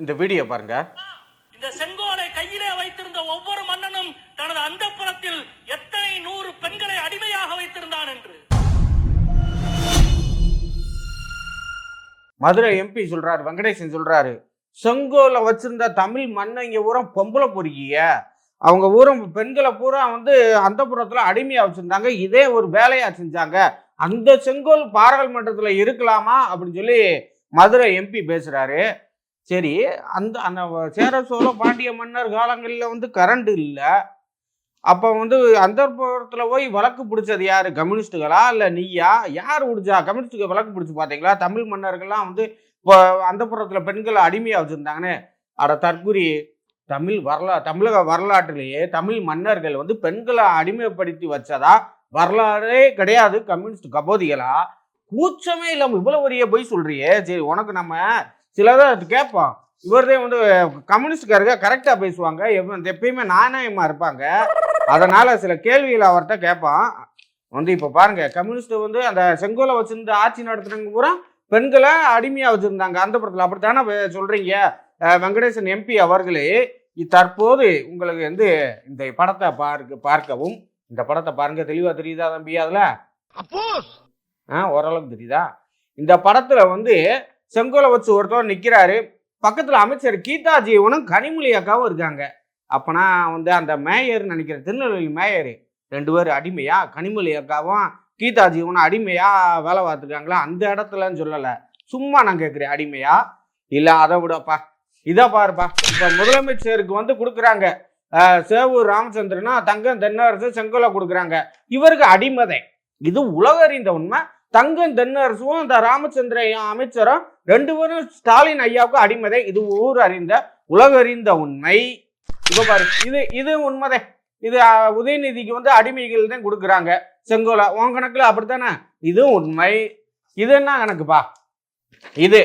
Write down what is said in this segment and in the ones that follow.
இந்த வீடியோ பாருங்க. இந்த செங்கோலை கையிலே வைத்திருந்த ஒவ்வொரு மன்னனும் தனது அந்தப்புறத்தில் எத்தனை நூறு பெண்களை அடிமையாக வைத்திருந்தான் என்று. மதுரை எம்பி சொல்றாரு வெங்கடேசன் சொல்றாரு செங்கோல வச்சிருந்த தமிழ் மண்ணை இங்க பூரா பொம்பளை பொறுக்கிய. அவங்க ஊரம் பெண்களை பூரா வந்து அந்த புறத்துல அடிமையா வச்சிருந்தாங்க. இதே ஒரு வேலையா செஞ்சாங்க. அந்த செங்கோல் பாராளுமன்றத்துல இருக்கலாமா? அப்படின்னு சொல்லி மதுரை எம்பி பேசுறாரு. சரி அந்த அந்த சேர சோழ பாண்டிய மன்னர் காலங்களில் வந்து கரண்ட் இல்லை. அப்போ வந்து அந்த போய் வழக்கு பிடிச்சது யார்? கம்யூனிஸ்டுகளா? இல்லை நீயா? யார் பிடிச்சா? கம்யூனிஸ்டுக்கு வழக்கு பிடிச்சி பார்த்தீங்களா தமிழ் மன்னர்கள்லாம் வந்து இப்போ அந்த புறத்தில் பெண்களை அடிமையாக வச்சுருந்தாங்கன்னு. அட தற்குறி. தமிழ் வரலா தமிழக வரலாற்றிலேயே தமிழ் மன்னர்கள் வந்து பெண்களை அடிமைப்படுத்தி வச்சதா? வரலாறே கிடையாது கம்யூனிஸ்ட் கபோதிகளா? கூச்சமே இல்லாமல் இவ்வளோ வரிய போய் சொல்றியே. சரி உனக்கு நம்ம சிலதை கேட்போம் இவர்தே வந்து கம்யூனிஸ்ட்காரங்க கரெக்டாக பேசுவாங்க. எப்ப- எப்பயுமே நாணயமா இருப்பாங்க. அதனால சில கேள்விகளை அவர்கிட்ட கேட்பான் வந்து இப்போ பாருங்க கம்யூனிஸ்ட் வந்து அந்த செங்கோலை வச்சிருந்த ஆட்சி நடத்துறவங்க பூரா பெண்களை அடிமையாக வச்சிருந்தாங்க. அந்த படத்தில் அப்படித்தானே அஹ் வெங்கடேசன் எம்பி அவர்களே தற்போது உங்களுக்கு வந்து இந்த படத்தை பார்க்க பார்க்கவும். இந்த படத்தை பாருங்க தெளிவா தெரியுதா தம்பி அதுல? ஆ ஓரளவுக்கு தெரியுதா? இந்த படத்துல வந்து செங்கோலை வச்சு ஒருத்தர் நிற்கிறாரு பக்கத்தில் அமைச்சர் கீதா ஜீவனும் கனிமொழி அக்காவும் இருக்காங்க. அப்போனா வந்து அந்த மேயர் நினைக்கிறேன் திருநெல்வேலி மேயர். ரெண்டு பேரும் அடிமையா? கனிமொழி அக்காவும் கீதா ஜீவனும் அடிமையா வேலை பார்த்துருக்காங்களா? அந்த இடத்துலன்னு சொல்லலை. சும்மா நான் கேட்குறேன் அடிமையா? இல்லை அதை விடப்பா. இதை பாருப்பா. இப்போ முதலமைச்சருக்கு வந்து கொடுக்குறாங்க. சேவூர் ராமச்சந்திரனா தங்கம் தென்னரசு செங்கோலை கொடுக்குறாங்க. இவருக்கு அடிமதை. இது உலகறிந்த உண்மை. தங்கம் தென்னரசும் இந்த ராமச்சந்திர அமைச்சரும் ரெண்டு பேரும் ஸ்டாலின் ஐயாவுக்கு அடிமதை இது ஊர் அறிந்த உலகறிந்த உண்மை. இப்போ பாரு இது இது உண்மைதே. இது உதயநிதிக்கு வந்து அடிமைகள் தான் கொடுக்குறாங்க. செங்கோலா உன் கணக்கில் அப்படித்தானே? இதுவும் உண்மை. இது என்ன கணக்குப்பா? இது.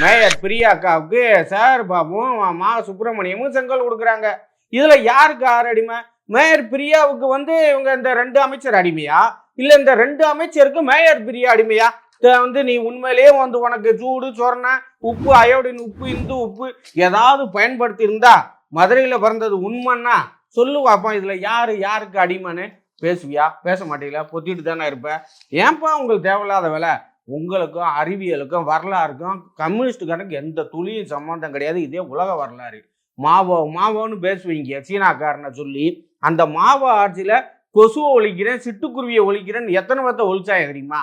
மேயர் பிரியா அக்காவுக்கு சார் பாபுவும் மா சுப்பிரமணியமும் செங்கோல் கொடுக்குறாங்க. இதில் யாருக்கு யார் அடிமை? மேயர் பிரியாவுக்கு வந்து இவங்க இந்த ரெண்டு அமைச்சர் அடிமையா? இல்லை இந்த ரெண்டு அமைச்சருக்கு மேயர் பிரியா அடிமையா? வந்து நீ உண்மையிலேயே வந்து உனக்கு சூடு சொரண உப்பு அயோடின் உப்பு இந்து உப்பு ஏதாவது பயன்படுத்தி இருந்தா மதுரையில் பிறந்தது உண்மைன்னா சொல்லு பார்ப்போம் இதில் யாரு யாருக்கு அடிமைன்னு பேசுவியா? பேச மாட்டீங்களா? பொத்திட்டு தானே இருப்பேன் ஏன்பா உங்களுக்கு தேவையில்லாத வேலை? உங்களுக்கும் அறிவியலுக்கும் வரலாறுக்கும் கம்யூனிஸ்டுக்காரனுக்கு எந்த துளியும் சம்மந்தம் கிடையாது. இதே உலக வரலாறு. மாவோ மாவோன்னு பேசுவீங்க. சீனாக்காரனை சொல்லி அந்த மாவோ ஆட்சியில் கொசுவை ஒழிக்கிறேன் சிட்டுக்குருவியை ஒழிக்கிறேன்னு எத்தனை பேர்த்த ஒழிச்சாங்க தெரியுமா?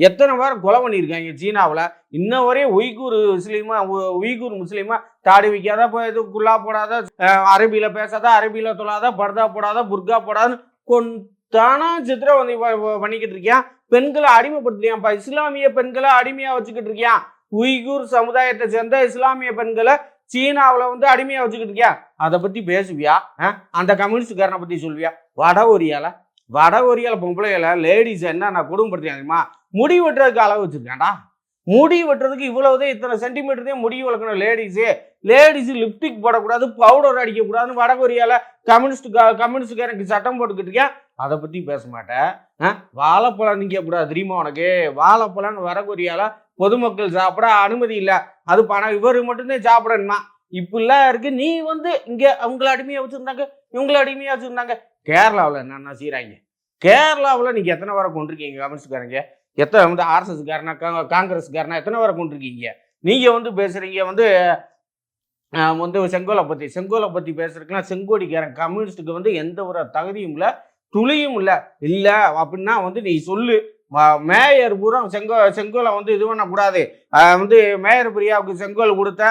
எத்தனை பேர் கொலை பண்ணியிருக்காங்க சீனாவில்? இன்ன வரையும் உய்கூர் முஸ்லீமா உய்கூர் முஸ்லீமா தாடி வைக்காத இது குல்லா போடாத அரபியில் பேசாத அரபியில் தொழாத பர்தா போடாத புர்கா போடாதுன்னு கொண்டானா சித்திரவதை ப- பண்ணிக்கிட்டு இருக்கியான் பெண்களை அடிமைப்படுத்துறியான்ப்பா இஸ்லாமிய பெண்களை அடிமையாக வச்சுக்கிட்டு இருக்கியான் உய்கூர் சமுதாயத்தை சேர்ந்த இஸ்லாமிய பெண்களை சீனாவில் வந்து அடிமையாக வச்சுக்கிட்டு இருக்கியா அதை பற்றி பேசுவியா? ஆ? அந்த கம்யூனிஸ்ட்காரனை பற்றி சொல்வியா? வட ஒரியால வட கொரியாவில் பொம்பளைகள லேடிஸ் என்ன நான் குடும்பப்படுத்தியா தெரியுமா? முடி வெட்டுறதுக்கு அளவு வச்சிருக்காண்டா முடி வெட்டுறதுக்கு இவ்வளவுதான் இத்தனை சென்டிமீட்டர் முடி வளர்க்கணும் லேடிஸு லேடிஸு லிப்டிக் போடக்கூடாது பவுடர் அடிக்கக்கூடாதுன்னு வட கொரியால கம்யூனிஸ்ட் கம்யூனிஸ்ட்காரனுக்கு சட்டம் போட்டுக்கிட்டு இருக்கேன் அதை பற்றி பேச மாட்டேன். ஆ? வாழைப்பழம் நிற்க கூடாது தெரியுமா உனக்கு? வாழைப்பழன்னு வட பொதுமக்கள் சாப்பிட அனுமதி இல்லை. அது பணம் இவர் மட்டும்தான் சாப்பிடணுமா? இப்படிலாம் இருக்கு. நீ வந்து இங்கே அவங்கள அடிமையாக வச்சுருந்தாங்க இவங்கள அடிமையாக வச்சுருந்தாங்க. கேரளாவில் என்னென்ன செய்கிறாங்க கேரளாவில் நீங்கள் எத்தனை வரை கொண்டிருக்கீங்க? கம்யூனிஸ்ட்காரங்க எத்தனை வந்து ஆர்எஸ்எஸ்காரனா காங்கிரஸ்காரனா எத்தனை வரை கொண்டிருக்கீங்க? நீங்கள் வந்து பேசுகிறீங்க வந்து வந்து செங்கோலை பற்றி செங்கோலை பற்றி பேசுறதுக்குலாம் செங்கோடிக்காரன் கம்யூனிஸ்டுக்கு வந்து எந்த ஒரு தகுதியும் இல்லை துளியும் இல்லை. இல்லை அப்படின்னா வந்து நீ சொல்லு. மேயர் பூரா செங்கோ செங்கோலை வந்து இது பண்ணக்கூடாது. வந்து மேயர் பிரியாவுக்கு செங்கோல் கொடுத்த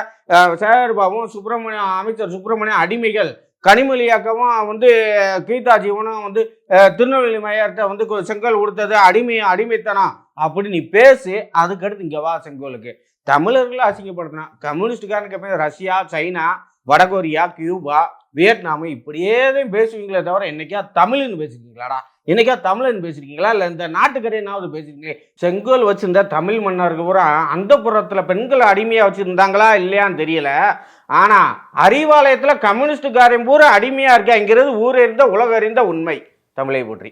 சேகர் பாபுவும் சுப்பிரமணியம் அமைச்சர் சுப்பிரமணியம் அடிமைகள். கனிமொழி அக்காவும் வந்து கீதா ஜீவனும் வந்து திருநெல்வேலி மையார்கிட்ட வந்து செங்கல் கொடுத்தது அடிமை அடிமைத்தனம் அப்படின்னு நீ பேசு அதுக்கடுத்து இங்கே வா செங்கோலுக்கு. தமிழர்களை அசிங்கப்படுத்தினா கம்யூனிஸ்டுக்காரனுக்கு எப்பயும் ரஷ்யா சைனா வடகொரியா கியூபா வியட்நாம் இப்படியே தான் பேசுவீங்களே தவிர என்னைக்கா தமிழ்னு பேசிருக்கீங்களாடா? என்னைக்கா தமிழ்னு பேசிருக்கீங்களா? இல்லை இந்த நாட்டுக்கரையனாவது பேசிருக்கீங்க செங்கோல் வச்சிருந்த தமிழ் மன்னருக்கு பூரா அந்த புறத்தில் பெண்களை அடிமையாக வச்சுருந்தாங்களா? இல்லையான்னு தெரியல. ஆனால் அறிவாலயத்தில் கம்யூனிஸ்டுக்காரன் பூரா அடிமையாக இருக்காங்கிறது ஊரறிந்த உலக அறிந்த உண்மை. தமிழை போற்றி.